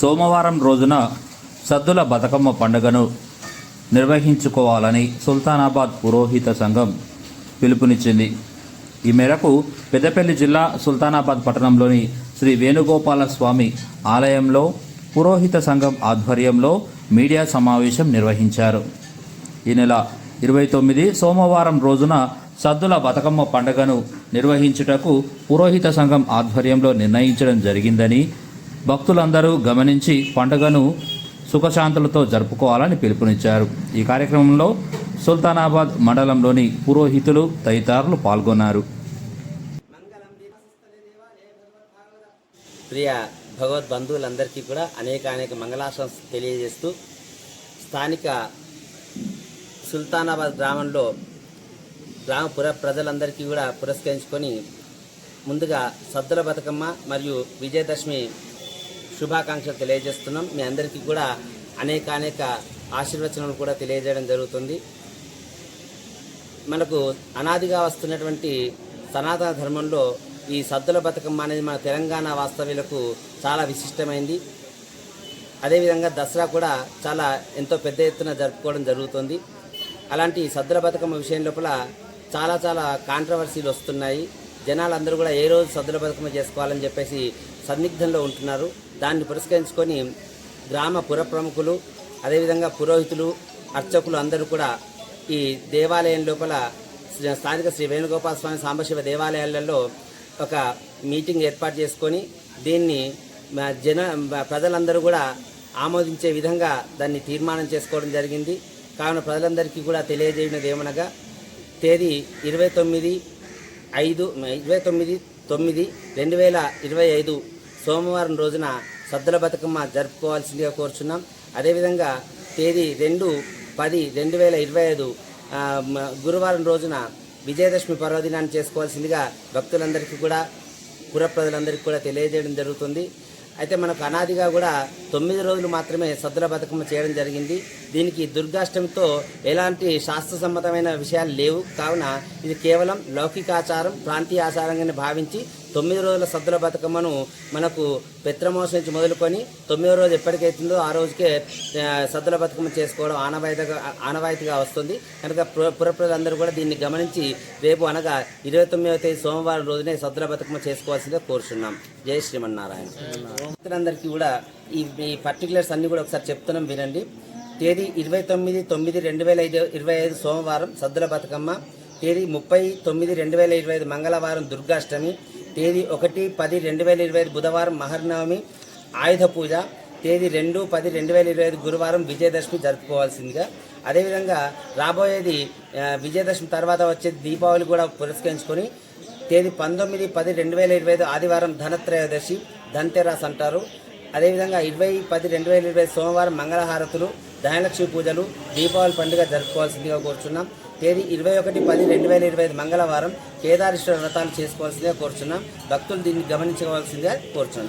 సోమవారం రోజున సద్దుల బతుకమ్మ పండుగను నిర్వహించుకోవాలని సుల్తానాబాద్ పురోహిత సంఘం పిలుపునిచ్చింది. ఈ మేరకు పెద్దపల్లి జిల్లా సుల్తానాబాద్ పట్టణంలోని శ్రీ వేణుగోపాల స్వామి ఆలయంలో పురోహిత సంఘం ఆధ్వర్యంలో మీడియా సమావేశం నిర్వహించారు. ఈ నెల ఇరవై తొమ్మిది సోమవారం రోజున సద్దుల బతుకమ్మ పండుగను నిర్వహించుటకు పురోహిత సంఘం ఆధ్వర్యంలో నిర్ణయించడం జరిగిందని భక్తులందరూ గమనించి పండుగను సుఖశాంతులతో జరుపుకోవాలని పిలుపునిచ్చారు. ఈ కార్యక్రమంలో సుల్తానాబాద్ మండలంలోని పురోహితులు తదితరులు పాల్గొన్నారు. ప్రియ భగవద్ బంధువులందరికీ కూడా అనేక అనేక మంగళాశాస తెలియజేస్తూ స్థానిక సుల్తానాబాద్ గ్రామంలో గ్రామ పుర ప్రజలందరికీ కూడా పురస్కరించుకొని ముందుగా సద్దుల బతుకమ్మ మరియు విజయదశమి శుభాకాంక్షలు తెలియజేస్తున్నాం. మీ అందరికీ కూడా అనేక అనేక ఆశీర్వచనాలు కూడా తెలియజేయడం జరుగుతుంది. మనకు అనాదిగా వస్తున్నటువంటి సనాతన ధర్మంలో ఈ సద్దుల బతుకమ్మ అనేది మన తెలంగాణ వాస్తవ్యులకు చాలా విశిష్టమైంది. అదేవిధంగా దసరా కూడా చాలా ఎంతో పెద్ద ఎత్తున జరుపుకోవడం జరుగుతుంది. అలాంటి సద్దుల బతుకమ్మ విషయం లోపల చాలా చాలా కాంట్రవర్సీలు వస్తున్నాయి. జనాలందరూ కూడా ఏ రోజు సద్దుల బతుకమ్మ చేసుకోవాలని చెప్పేసి సందిగ్ధంలో ఉంటున్నారు. దాన్ని పురస్కరించుకొని గ్రామ పుర ప్రముఖులు అదేవిధంగా పురోహితులు అర్చకులు అందరూ కూడా ఈ దేవాలయం లోపల స్థానిక శ్రీ వేణుగోపాల స్వామి సాంబశివ దేవాలయాలలో ఒక మీటింగ్ ఏర్పాటు చేసుకొని దీన్ని జన ప్రజలందరూ కూడా ఆమోదించే విధంగా దాన్ని తీర్మానం చేసుకోవడం జరిగింది. కావున ప్రజలందరికీ కూడా తెలియజేయడం ఏమనగా తేదీ ఇరవై తొమ్మిది ఐదు ఇరవై తొమ్మిది తొమ్మిది రెండు వేల ఇరవై ఐదు సోమవారం రోజున సద్దుల బతుకమ్మ జరుపుకోవాల్సిందిగా కోరుచున్నాం. అదేవిధంగా తేదీ రెండు పది రెండు వేల ఇరవై ఐదు గురువారం రోజున విజయదశమి పర్వదినాన్ని చేసుకోవాల్సిందిగా భక్తులందరికీ కూడా పుర ప్రజలందరికీ కూడా తెలియజేయడం జరుగుతుంది. అయితే మనకు అనాదిగా కూడా తొమ్మిది రోజులు మాత్రమే సద్దుల బతుకమ్మ చేయడం జరిగింది. దీనికి దుర్గాష్టమితో ఎలాంటి శాస్త్ర సమ్మతమైన విషయాలు లేవు. కావున ఇది కేవలం లౌకికాచారం ప్రాంతీయ ఆచారంగానే భావించి తొమ్మిది రోజుల సద్దుల బతుకమ్మను మనకు పెత్రమోసం నుంచి మొదలుకొని తొమ్మిదో రోజు ఎప్పటికైతుందో ఆ రోజుకే సద్దుల బతుకమ్మ చేసుకోవడం ఆనవాయితీగా ఆనవాయితీగా వస్తుంది. కనుక పుర- కూడా దీన్ని గమనించి రేపు అనగా ఇరవై తొమ్మిదవ తేదీ సోమవారం రోజునే సద్దుల బతుకమ్మ చేసుకోవాల్సిందిగా కోరుచున్నాం. జై శ్రీమన్నారాయణ. అందరికీ కూడా ఈ ఈ పర్టికులర్స్ అన్ని కూడా ఒకసారి చెప్తున్నాం వినండి. తేదీ ఇరవై తొమ్మిది తొమ్మిది రెండు వేల ఐదు ఇరవై ఐదు సోమవారం సద్దుల బతుకమ్మ. తేదీ ముప్పై తొమ్మిది రెండు వేల ఇరవై ఐదు మంగళవారం దుర్గాష్టమి. తేదీ ఒకటి పది రెండు వేల ఇరవై ఐదు బుధవారం మహర్నవమి ఆయుధ పూజ. తేదీ రెండు పది రెండు వేల ఇరవై ఐదు గురువారం విజయదశమి జరుపుకోవాల్సిందిగా. అదేవిధంగా రాబోయేది విజయదశమి తర్వాత వచ్చే దీపావళి కూడా పురస్కరించుకొని తేదీ పంతొమ్మిది పది రెండు వేల ఇరవై ఐదు ఆదివారం ధనత్రయోదశి ధన్తెరాస్ అంటారు. అదేవిధంగా ఇరవై పది రెండు వేల ఇరవై సోమవారం మంగళహారతులు ధనలక్ష్మి పూజలు దీపావళి పండుగ జరుపుకోవాల్సిందిగా కోరుచున్నాం. తేదీ ఇరవై ఒకటి పది రెండు వేల ఇరవై ఐదు మంగళవారం కేదారేశ్వర వ్రతాలు చేసుకోవాల్సిందిగా కోరుచున్నాం. భక్తులు దీన్ని గమనించవలసిందిగా కోరుచున్నాం.